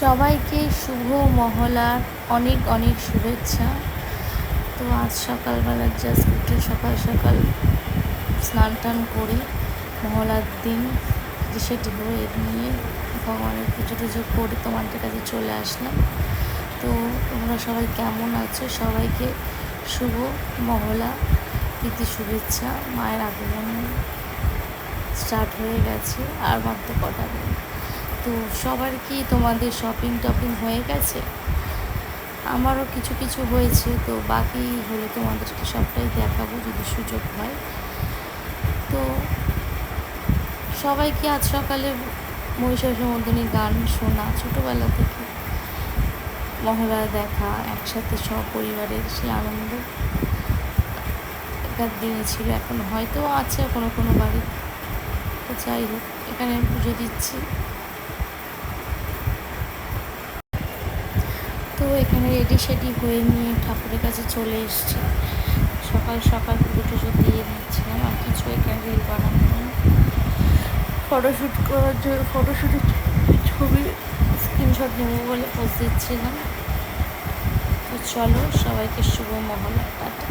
সবাইকে শুভ মহলার অনেক অনেক শুভেচ্ছা। তো আজ সকালবেলা জাস্ট উঠে সকাল সকাল স্নান টান করে মহলার দিন সেটি হয়ে নিয়ে ভগবানের পুজো টুজো করে তোমাদের কাছে চলে আসলাম। তো তোমরা সবাই কেমন আছো? সবাইকে শুভ মহলা, প্রীতি শুভেচ্ছা। মায়ের আগমন স্টার্ট হয়ে গেছে, আর মাত্র কটা দিন? তো সবার কি তোমাদের শপিং টপিং হয়ে গেছে? আমারও কিছু কিছু হয়েছে, তো বাকি হলে তোমাদেরকে সবটাই দেখাবো যদি সুযোগ হয়। তো সবাইকে আজ সকালে মহিষাসুমর্দিনী গান শোনা? ছোটোবেলা থেকে মহড়া দেখা, একসাথে সপরিবারের সেই আনন্দ। একার দিনে ছিল, এখন হয়তো আছে কোনো কোনো বাড়ি তো যাই হোক, এখানে পুজো দিচ্ছি। তো এখানে রেডি সেডি হয়ে নিয়ে ঠাকুরের কাছে চলে এসছি। সকাল সকাল পুজো টুজো দিয়ে দিচ্ছিলাম আর কিছু এখানে রিল বানানো ফটোশ্যুট করার জন্য ফটোশ্যুটের ছবি স্ক্রিনশট নেব বলে পোস্ট দিচ্ছিলাম। তো চলো সবাইকে শুভ মহলা টাটা